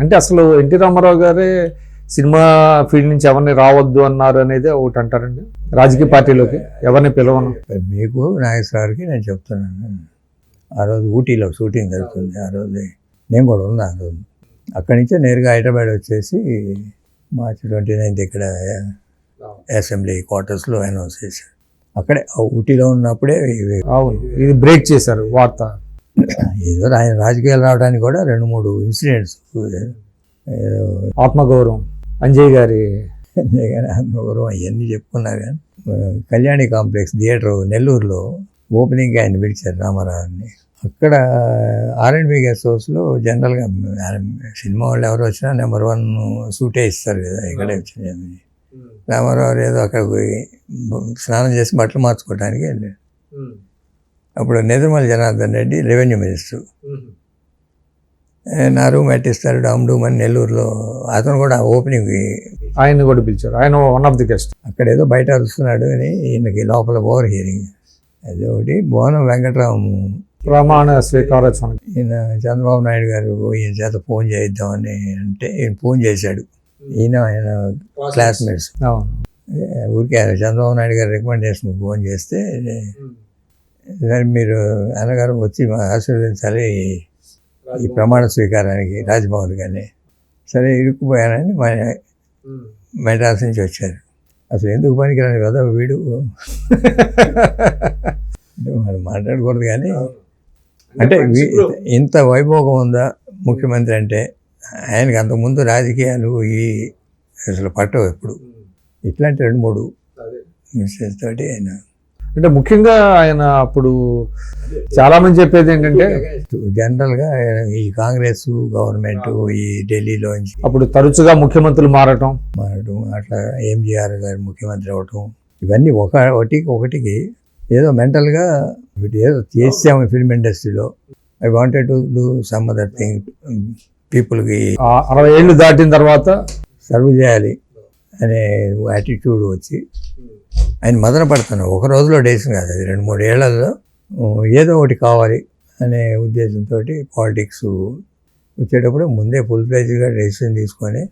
అంటే అసలు ఎన్టీ రామారావు గారే సినిమా ఫీల్డ్ నుంచి ఎవరిని రావద్దు అన్నారు అనేది ఒకటి అంటారండి? రాజకీయ పార్టీలోకి ఎవరిని పిలవను? మీకు నాగేశ్వరరావుకి నేను చెప్తున్నాను. ఆ రోజు ఊటీలో షూటింగ్ జరుగుతుంది. ఆ రోజు నేను కూడా ఉన్నా ఆ రోజు. అక్కడి నుంచే నేరుగా హైదరాబాద్ వచ్చేసి మార్చి ట్వంటీ నైన్త్ ఇక్కడ అసెంబ్లీ క్వార్టర్స్లో అనౌన్స్ చేశారు. అక్కడే ఊటీలో ఉన్నప్పుడే అవును ఇది బ్రేక్ చేశారు వార్త. ఏదో ఆయన రాజకీయాలు రావడానికి కూడా రెండు మూడు ఇన్సిడెంట్స్ ఆత్మగౌరవం అంజయ్ గారి కానీ ఆత్మగౌరవం అవన్నీ చెప్పుకున్నా కానీ కళ్యాణి కాంప్లెక్స్ థియేటర్ నెల్లూరులో ఓపెనింగ్ ఆయన పిలిచారు రామారావుని. అక్కడ ఆర్ అండ్ బి గెస్ట్ హౌస్లో జనరల్గా సినిమా వాళ్ళు ఎవరు వచ్చినా నెంబర్ వన్ సూటే ఇస్తారు కదా ఇక్కడే వచ్చిన. రామారావు ఏదో అక్కడ పోయి స్నానం చేసి బట్టలు మార్చుకోవడానికి వెళ్ళాడు. అప్పుడు నెదురుమల జనార్దన్ రెడ్డి రెవెన్యూ మినిస్టర్. నా రూమ్ ఎట్టిస్తారు డమ్ డూమ్ అని నెల్లూరులో అతను కూడా ఓపెనింగ్ ఆయన కూడా పిలిచారు. ఆయన వన్ ఆఫ్ ది గెస్ట్ అక్కడ ఏదో బయట అరుస్తున్నాడు అని ఈయనకి లోపల ఓవర్ హియరింగ్. అది ఒకటి. బోనం వెంకట్రాము. ప్రమాణ స్వీకారోత్సవం ఈయన చంద్రబాబు నాయుడు గారు ఈయన చేత ఫోన్ చేయిద్దామని అంటే ఈయన ఫోన్ చేశాడు. ఈయన ఆయన క్లాస్మేట్స్. ఊరికే ఆయన చంద్రబాబు నాయుడు గారు రికమెండేషన్ ఫోన్ చేస్తే మీరు అన్నగారు వచ్చి మా ఆశీర్వదించాలి ఈ ప్రమాణ స్వీకారానికి రాజ్భవన్ కానీ సరే ఇరుక్కుపోయానని మా మెడ్రాస్ నుంచి వచ్చారు. అసలు ఎందుకు పనికిరాని కదా వీడు? మనం మాట్లాడకూడదు కానీ అంటే ఇంత వైభోగం ఉందా ముఖ్యమంత్రి అంటే? ఆయనకి అంతకుముందు రాజకీయాలు ఈ అసలు పట్టవు ఎప్పుడు. ఇట్లాంటి రెండు మూడు మిస్టేక్స్ తోటి ఆయన అంటే ముఖ్యంగా ఆయన అప్పుడు చాలా మంది చెప్పేది ఏంటంటే జనరల్గా ఈ కాంగ్రెస్ గవర్నమెంట్ ఈ ఢిల్లీలోంచి అప్పుడు తరచుగా ముఖ్యమంత్రులు మారటం. మారడం అట్లా ఎంజీఆర్ గారు ముఖ్యమంత్రి అవటం. ఇవన్నీ ఒక ఒకటికి ఒకటికి ఏదో మెంటల్గా ఏదో చేసాము ఫిల్మ్ ఇండస్ట్రీలో. I wanted to do some other thing పీపుల్కి అరవై ఏళ్ళు దాటిన తర్వాత సర్వ్ చేయాలి అనే యాటిట్యూడ్ వచ్చి ఆయన మదన పడుతున్నారు ఒక రోజులో డేషన్ కాదు అది రెండు మూడు ఏళ్ళలో. ఏదో ఒకటి కావాలి అనే ఉద్దేశంతో పాలిటిక్స్ వచ్చేటప్పుడు ముందే ఫుల్ ప్లేజ్గా డెసిషన్ తీసుకొని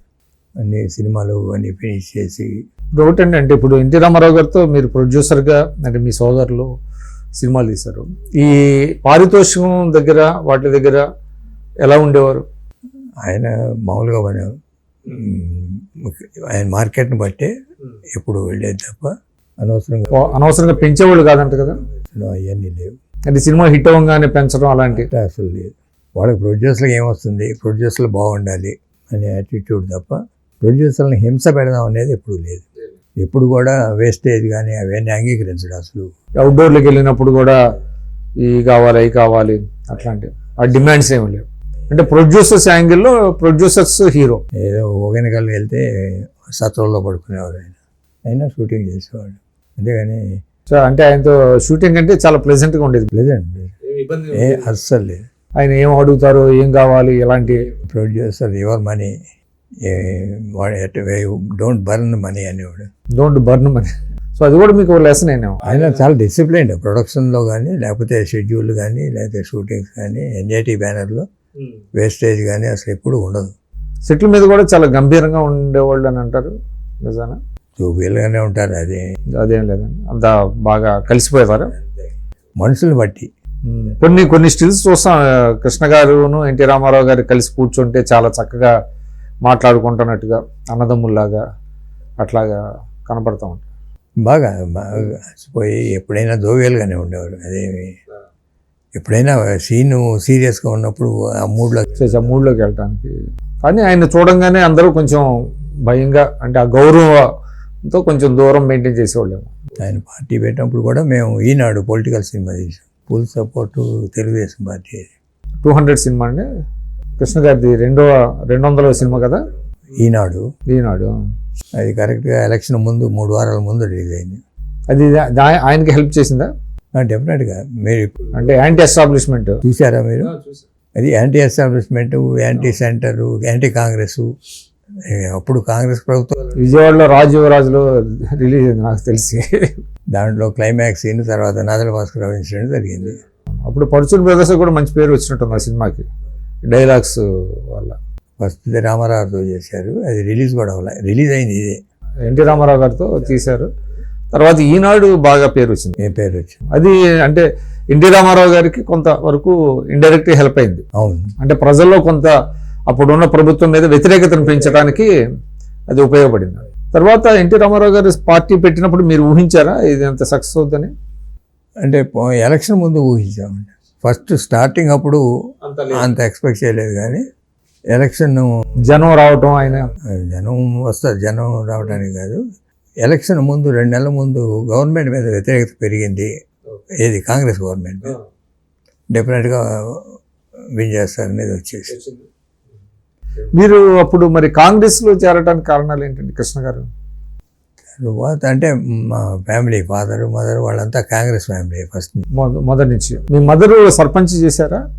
అన్ని సినిమాలు అన్ని ఫినిష్ చేసి. ఇప్పుడు ఒకటండి అంటే ఇప్పుడు ఎన్టీ రామారావు గారితో మీరు ప్రొడ్యూసర్గా అంటే మీ సోదరులు సినిమాలు తీశారు. ఈ పారితోషికం దగ్గర వాటి దగ్గర ఎలా ఉండేవారు? ఆయన మామూలుగా మన ఆయన మార్కెట్ని బట్టే ఎప్పుడు వెళ్ళేది తప్ప అనవసరంగా అనవసరంగా పెంచేవాళ్ళు కాదంట కదా? అవన్నీ లేవు. అంటే సినిమా హిట్ అవ్వగానే పెంచడం అలాంటి అసలు లేదు. వాళ్ళకి ప్రొడ్యూసర్లకు ఏమొస్తుంది? ప్రొడ్యూసర్లు బాగుండాలి అనే యాటిట్యూడ్ తప్ప ప్రొడ్యూసర్ని హింస పెడదాం అనేది ఎప్పుడు లేదు. ఎప్పుడు కూడా వేస్టేజ్ కానీ అవన్నీ అంగీకరించడు అసలు. అవుట్డోర్లకు వెళ్ళినప్పుడు కూడా ఈ కావాలి అవి కావాలి అట్లాంటి ఆ డిమాండ్స్ ఏమి లేవు. అంటే ప్రొడ్యూసర్స్ యాంగిల్లో ప్రొడ్యూసర్స్ హీరో ఏదో ఒగెనకల్ వెళ్తే సత్రంలో పడుకునేవారు ఆయన. అయినా షూటింగ్ చేసేవాడు అంతేగాని సో అంటే ఆయనతో షూటింగ్ అంటే చాలా ప్లెజెంట్గా ఉండేది. ప్లెజెంట్ ఏ అస్సలు లేదు. ఆయన ఏం అడుగుతారో ఏం కావాలి ఎలాంటి producer your money don't burn money అనేవాడు. డోంట్ బర్న్ మనీ సో అది కూడా మీకు లెసన్ అయినా. ఆయన చాలా డిసిప్లైన్డ్ ప్రొడక్షన్లో కానీ లేకపోతే షెడ్యూల్ కానీ లేకపోతే షూటింగ్స్ కానీ ఎన్ఐటి బ్యానర్లో వేస్టేజ్ కానీ అసలు ఎప్పుడు ఉండదు. సెటిల్ మీద కూడా చాలా గంభీరంగా ఉండేవాళ్ళు అని అంటారు. నిజానా జోబియల్గానే ఉంటారు అది అదేం లేదండి. అంత బాగా కలిసిపోయేవారు. మనుషుల్ని బట్టి. కొన్ని కొన్ని స్టిల్స్ చూస్తాం. ఆ, కృష్ణ గారును ఎన్టీ రామారావు గారు కలిసి కూర్చుంటే చాలా చక్కగా మాట్లాడుకుంటున్నట్టుగా అన్నదమ్ముల్లాగా అట్లాగా కనపడతా ఉంటాయి బాగా బాగా అలసిపోయి ఎప్పుడైనా జోవియల్గానే ఉండేవారు. అదేమి? ఎప్పుడైనా సీన్ సీరియస్గా ఉన్నప్పుడు ఆ మూడ్లో చేసే మూడ్లోకి వెళ్ళటానికి. కానీ ఆయన చూడంగానే అందరూ కొంచెం భయంగా అంటే ఆ గౌరవంతో కొంచెం దూరం మెయింటైన్ చేసేవాళ్ళేమో. ఆయన పార్టీ పెట్టినప్పుడు కూడా మేము ఈనాడు పొలిటికల్ సినిమా తీసాం. Full support Telugu Desam party two hundred cinema అండి. కృష్ణ గారిది రెండో రెండు వందల సినిమా కదా? ఈనాడు. ఈనాడు అది కరెక్ట్గా ఎలక్షన్ ముందు మూడు వారాల ముందు రిలీజ్ అయింది. అది ఆయనకి హెల్ప్ చేసిందా? డెఫినెట్గా మీరు అంటే యాంటీ ఎస్టాబ్లిష్మెంట్ చూసారా మీరు? అది anti establishment anti centre anti Congress అప్పుడు కాంగ్రెస్ ప్రభుత్వం విజయవాడలో రాజీవరాజులో రిలీజ్ అయింది నాకు తెలిసి. దాంట్లో క్లైమాక్స్ సీన్ తర్వాత నాదల భాస్కర్ ఇన్సిడెంట్ జరిగింది. అప్పుడు పడుచుని బ్రదర్స్ కూడా మంచి పేరు వచ్చినట్టుంది ఆ సినిమాకి. డైలాగ్స్ వల్ల. ఫస్ట్ రామారావుతో చేశారు. అది రిలీజ్ కూడా అవ్వలే. రిలీజ్ అయింది ఇదే. ఎన్టీ రామారావు గారితో తీశారు. తర్వాత ఈనాడు బాగా పేరు వచ్చింది. ఏ పేరు వచ్చింది? అది అంటే ఎన్టీ రామారావు గారికి కొంత వరకు ఇండైరెక్ట్ హెల్ప్ అయింది. అవును. అంటే ప్రజల్లో కొంత అప్పుడున్న ప్రభుత్వం మీద వ్యతిరేకతను పెంచడానికి అది ఉపయోగపడింది. తర్వాత ఎన్టీ రామారావు గారు పార్టీ పెట్టినప్పుడు మీరు ఊహించారా ఇది అంత సక్సెస్ అవుతుందని? అంటే ఎలక్షన్ ముందు ఊహించామండి. ఫస్ట్ స్టార్టింగ్ అప్పుడు అంత ఎక్స్పెక్ట్ చేయలేదు కానీ ఎలక్షన్ జనం రావటం ఆయన జనం వస్తారు జనం రావడానికి కాదు. ఎలక్షన్ ముందు రెండు నెలల ముందు గవర్నమెంట్ మీద వ్యతిరేకత పెరిగింది. ఏది? కాంగ్రెస్ గవర్నమెంట్ డెఫినెట్గా విన్ చేస్తారు అనేది వచ్చేసి మీరు అప్పుడు మరి కాంగ్రెస్లో చేరడానికి కారణాలు ఏంటండి కృష్ణ గారు? తర్వాత అంటే మా ఫ్యామిలీ ఫాదర్ మదర్ వాళ్ళంతా కాంగ్రెస్ ఫ్యామిలీ ఫస్ట్ మొద- మొదటి నుంచి. మీ మదర్ సర్పంచ్ చేశారా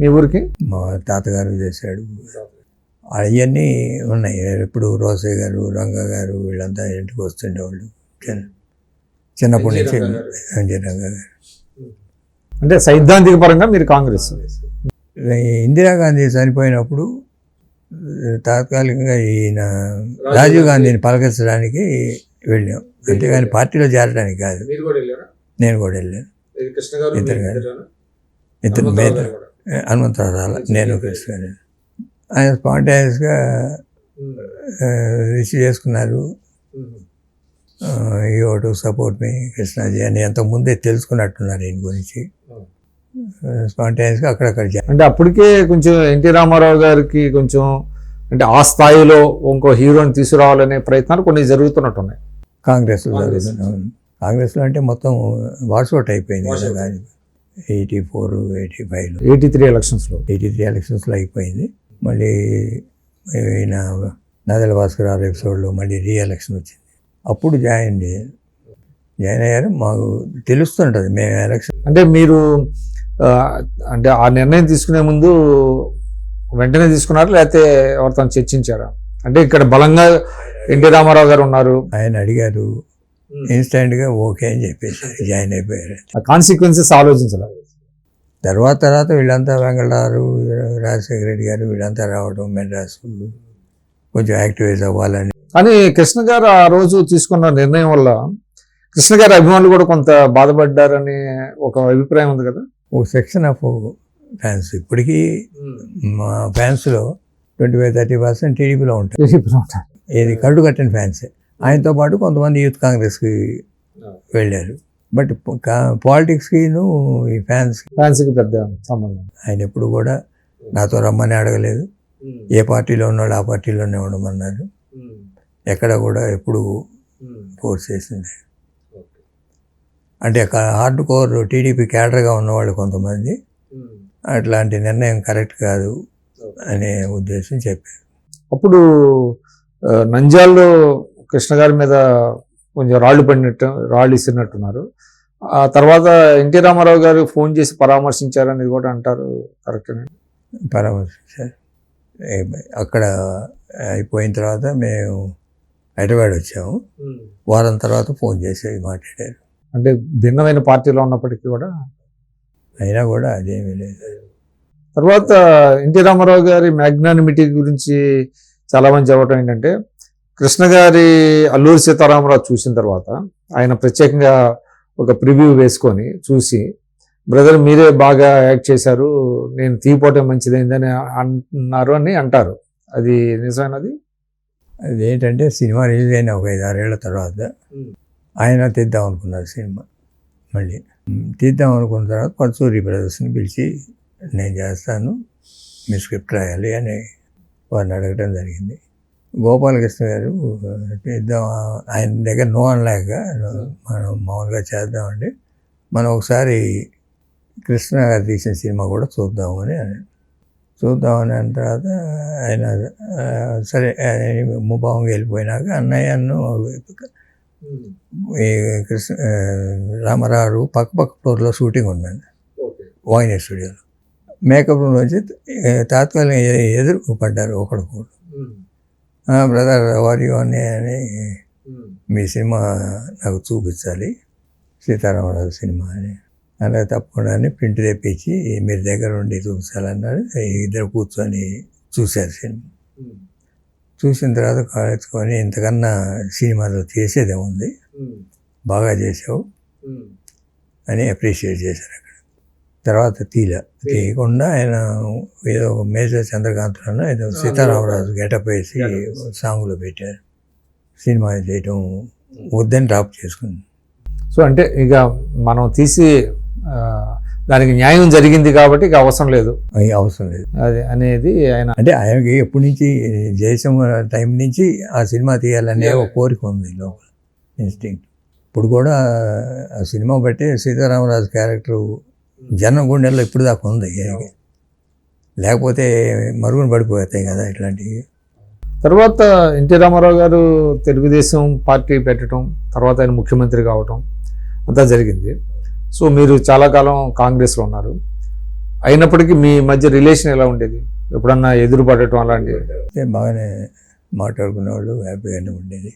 మీ ఊరికి? మా తాతగారు చేశాడు. అవన్నీ ఉన్నాయి. ఇప్పుడు రోసయ్య గారు రంగ గారు వీళ్ళంతా ఇంటికి వస్తుండేవాళ్ళు చిన్న చిన్నప్పటి నుంచి ఎన్జీ రంగ గారు. అంటే సైద్ధాంతిక పరంగా మీరు కాంగ్రెస్. ఇందిరాగాంధీ చనిపోయినప్పుడు తాత్కాలికంగా ఈయన రాజీవ్ గాంధీని పలకరించడానికి వెళ్ళాం. అంతేగాని పార్టీలో చేరడానికి కాదు. నేను కూడా వెళ్ళాను. ఇద్దరు గారు. ఇద్దరు మీద హనుమంతరావు రాల నేను కృష్ణ గారు. ఆయన స్పాంటేనియస్గా రిసీవ్ చేసుకున్నారు. You to support me Krishnaji అని ఎంతో ముందే తెలుసుకున్నట్టున్నారు ఈయన గురించి. స్పాంటేనియస్గా అక్కడక్కడ అంటే అప్పటికే కొంచెం ఎన్టీ రామారావు గారికి కొంచెం అంటే ఆ స్థాయిలో ఇంకో హీరోని తీసుకురావాలనే ప్రయత్నాలు కొన్ని జరుగుతున్నట్టున్నాయి. కాంగ్రెస్లో జరుగుతుంది అవును. కాంగ్రెస్లో అంటే మొత్తం వాట్సౌట్ అయిపోయింది ఎయిటీ ఫోర్ ఎయిటీ ఫైవ్లో ఎయిటీ త్రీ ఎలక్షన్స్లో. ఎయిటీ త్రీ ఎలక్షన్స్లో అయిపోయింది. మళ్ళీ ఈయన నదల భాస్కర్ ఎపిసోడ్లో మళ్ళీ రీ ఎలక్షన్ వచ్చింది. అప్పుడు జాయిన్ చేయాలి జాయిన్ అయ్యారు. మాకు తెలుస్తుంటుంది మేము ఎలక్షన్ అంటే మీరు అంటే ఆ నిర్ణయం తీసుకునే ముందు వెంటనే తీసుకున్నారా? లేకపోతే ఎవరితో చర్చించారా? అంటే ఇక్కడ బలంగా ఎన్టీ రామారావు గారు ఉన్నారు. ఆయన అడిగారు ఇన్స్టెంట్గా ఓకే అని చెప్పేసి జాయిన్ అయిపోయారు. ఆ కాన్సిక్వెన్సెస్ ఆలోచించాలి? తర్వాత తర్వాత వీళ్ళంతా వెంకటారు రాజశేఖర రెడ్డి గారు వీళ్ళంతా రావడం మెడ్రాస్ కొంచెం యాక్టివేట్ అవ్వాలని. కానీ కృష్ణ గారు ఆ రోజు తీసుకున్న నిర్ణయం వల్ల కృష్ణ గారి అభిమానులు కూడా కొంత బాధపడ్డారనే ఒక అభిప్రాయం ఉంది కదా? ఒక సెక్షన్ ఆఫ్ ఫ్యాన్స్. ఇప్పటికీ మా ఫ్యాన్స్లో ట్వంటీ ఫైవ్ థర్టీ పర్సెంట్ టీడీపీలో ఉంటాయి ఏది కరుడు కట్టిన ఫ్యాన్సే. ఆయనతో పాటు కొంతమంది యూత్ కాంగ్రెస్కి వెళ్ళారు. బట్ పాలిటిక్స్కిను ఈ ఫ్యాన్స్ ఫ్యాన్సీకి పెద్ద సంబంధం. ఆయన ఎప్పుడు కూడా నాతో రమ్మని అడగలేదు. ఏ పార్టీలో ఉన్నాడు ఆ పార్టీలోనే ఉండమన్నారు. ఎక్కడ కూడా ఎప్పుడు ఫోర్స్ చేసింది. అంటే హార్డ్ కోర్ టీడీపీ క్యాడర్గా ఉన్నవాళ్ళు కొంతమంది. అట్లాంటి నిర్ణయం కరెక్ట్ కాదు అనే ఉద్దేశం చెప్పారు. అప్పుడు ఆ, నంద్యాలలో కృష్ణ గారి మీద కొంచెం రాళ్ళు పడినట్టు రాళ్ళు ఇస్తున్నట్టున్నారు ఆ తర్వాత ఎన్టీ రామారావు గారు ఫోన్ చేసి పరామర్శించారనేది కూడా అంటారు కరెక్ట్ పరామర్శించారు. అక్కడ అయిపోయిన తర్వాత మేము హైదరాబాద్ వచ్చాము. వారం తర్వాత ఫోన్ చేసి మాట్లాడారు. అంటే భిన్నమైన పార్టీలో ఉన్నప్పటికీ కూడా అయినా కూడా అదేమీ లేదు. తర్వాత ఎన్టీ రామారావు గారి మ్యాగ్నానిమిటీ గురించి చాలా మంది చెప్పడం ఏంటంటే కృష్ణ గారి అల్లూరి సీతారామరావు చూసిన తర్వాత ఆయన ప్రత్యేకంగా ఒక ప్రివ్యూ వేసుకొని చూసి బ్రదర్ మీరే బాగా యాక్ట్ చేశారు నేను తీపోవటం మంచిదైందని అన్నారు అని అంటారు. అది నిజమైనది? అదేంటంటే సినిమా రిలీజ్ అయిన ఒక ఐదు ఆరేళ్ళ తర్వాత ఆయన తీద్దాం అనుకున్నారు సినిమా. మళ్ళీ తీద్దాం అనుకున్న తర్వాత పరచూరి బ్రదర్స్ని పిలిచి నేను చేస్తాను మీ స్క్రిప్ట్ రాయాలి అని వారిని అడగటం జరిగింది. గోపాలకృష్ణ గారు ఇద్దాం ఆయన దగ్గర నో అనలేక మనం మామూలుగా చేద్దామండి. మనం ఒకసారి కృష్ణ గారు తీసిన సినిమా కూడా చూద్దామని అని చూద్దామని అన్న తర్వాత ఆయన సరే ముభావంగా వెళ్ళిపోయినాక అన్నయ్యను ఈ కృష్ణ రామారావు పక్క పక్క ఫ్లోర్లో షూటింగ్ ఉందండి. వాయిన్ స్టూడియోలో. మేకప్ రూమ్ వచ్చి తాత్కాలిక ఎదురు పడ్డారు ఒకడికొకడు బ్రదర్ వారి అని అని మీ సినిమా నాకు చూపించాలి. సీతారామరాజు సినిమా అని. అలా తప్పకుండా అని ప్రింట్ తెప్పించి మీరు దగ్గర ఉండి చూపించాలన్నారు. ఇద్దరు కూర్చొని చూశారు సినిమా. చూసిన తర్వాత కాలేసుకొని ఇంతకన్నా సినిమాలో చేసేదే ఉంది బాగా చేసావు. అని అప్రిషియేట్ చేశారు అక్కడ. తర్వాత తీల. తీయకుండా ఆయన ఏదో మేజర్ చంద్రకాంత్లో ఏదో సీతారామరాజు గెటప్ వేసి సాంగ్లో పెట్టారు. సినిమా చేయటం వద్దని డ్రాప్ చేసుకుంది. సో అంటే ఇక మనం తీసి దానికి న్యాయం జరిగింది కాబట్టి ఇక అవసరం లేదు. అవి అవసరం లేదు. అది అనేది ఆయన అంటే ఆయనకి ఎప్పటి నుంచి జయసింహ టైం నుంచి ఆ సినిమా తీయాలనే ఒక కోరిక ఉంది లోపల ఇన్స్టింక్ట్ ఇప్పుడు కూడా ఆ సినిమా బట్టి సీతారామరాజు క్యారెక్టర్ జనం గుండెల్లో ఇప్పుడు దాకా ఉంది. లేకపోతే మరుగున పడిపోతాయి కదా ఇట్లాంటివి. తర్వాత ఎన్టీ రామారావు గారు తెలుగుదేశం పార్టీ పెట్టడం తర్వాత ఆయన ముఖ్యమంత్రి కావటం అంతా జరిగింది. సో మీరు చాలా కాలం కాంగ్రెస్లో ఉన్నారు. అయినప్పటికీ మీ మధ్య రిలేషన్ ఎలా ఉండేది? ఎప్పుడన్నా ఎదురు పడటం అలాంటివి బాగానే మాట్లాడుకునేవాళ్ళు హ్యాపీగానే ఉండేది.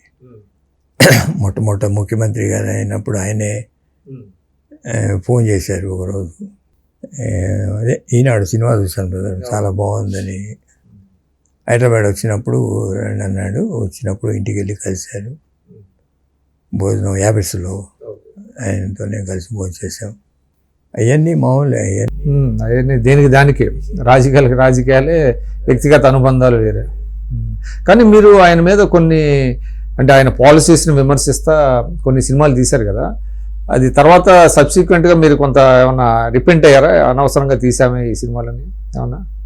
మొట్టమొదట ముఖ్యమంత్రి గారు అయినప్పుడు ఆయనే ఫోన్ చేశారు ఒకరోజు. అదే ఈనాడు సినిమా చూశాను బ్రదర్ చాలా బాగుందని. హైదరాబాద్ వచ్చినప్పుడు రండి అన్నాడు వచ్చినప్పుడు ఇంటికి వెళ్ళి కలిశారు భోజనం యాబిట్స్లో ఆయనతోనే కలిసి భోజనం అవన్నీ మామూలే అవన్నీ. దేనికి దానికి? రాజకీయాలకి రాజకీయాలే వ్యక్తిగత అనుబంధాలు వేరే. కానీ మీరు ఆయన మీద కొన్ని అంటే ఆయన పాలసీస్ని విమర్శిస్తా కొన్ని సినిమాలు తీశారు కదా. అది తర్వాత సబ్సిక్వెంట్గా మీరు కొంత ఏమన్నా రిపెంట్ అయ్యారా? అనవసరంగా తీసామే ఈ సినిమాలని ఏమన్నా?